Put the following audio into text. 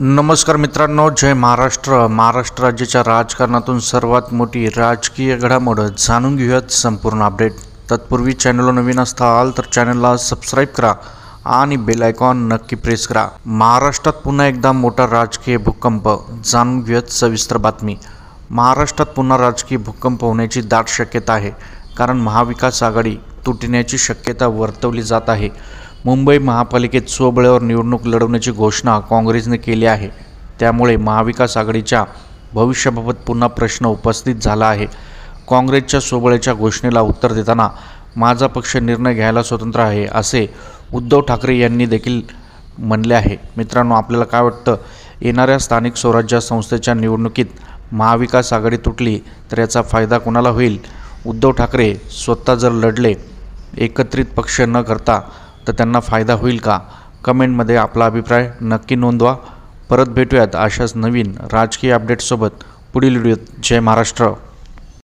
नमस्कार मित्रांनो जय महाराष्ट्र. महाराष्ट्र राज्याच्या राजकारणातून सर्वात मोठी राजकीय घडामोड जाणून घेऊयात संपूर्ण अपडेट. तत्पूर्वी चॅनलला नवीन असताल तर चॅनलला सबस्क्राईब करा आणि बेल आयकॉन नक्की प्रेस करा. महाराष्ट्रात पुन्हा एकदा मोठा राजकीय भूकंप जाणून घेऊयात सविस्तर बातमी. महाराष्ट्रात पुन्हा राजकीय भूकंप होण्याची दाट शक्यता आहे. कारण महाविकास आघाडी तुटण्याची शक्यता वर्तवली जात आहे. मुंबई महापालिकेत स्वबळावर निवडणूक लढवण्याची घोषणा काँग्रेसने केली आहे. त्यामुळे महाविकास आघाडीच्या भविष्याबाबत पुन्हा प्रश्न उपस्थित झाला आहे. काँग्रेसच्या स्वबळाच्या घोषणेला उत्तर देताना माझा पक्ष निर्णय घ्यायला स्वतंत्र आहे असे उद्धव ठाकरे यांनी देखील म्हणले आहे. मित्रांनो आपल्याला काय वाटतं? येणाऱ्या स्थानिक स्वराज्य संस्थेच्या निवडणुकीत महाविकास आघाडी तुटली तर याचा फायदा कोणाला होईल? उद्धव ठाकरे स्वतः जर लढले एकत्रित पक्ष न करता तर त्यांना फायदा होईल का? कमेंटमध्ये आपला अभिप्राय नक्की नोंदवा. परत भेटूयात अशाच नवीन राजकीय अपडेट्ससोबत पुढील व्हिडिओत जय महाराष्ट्र.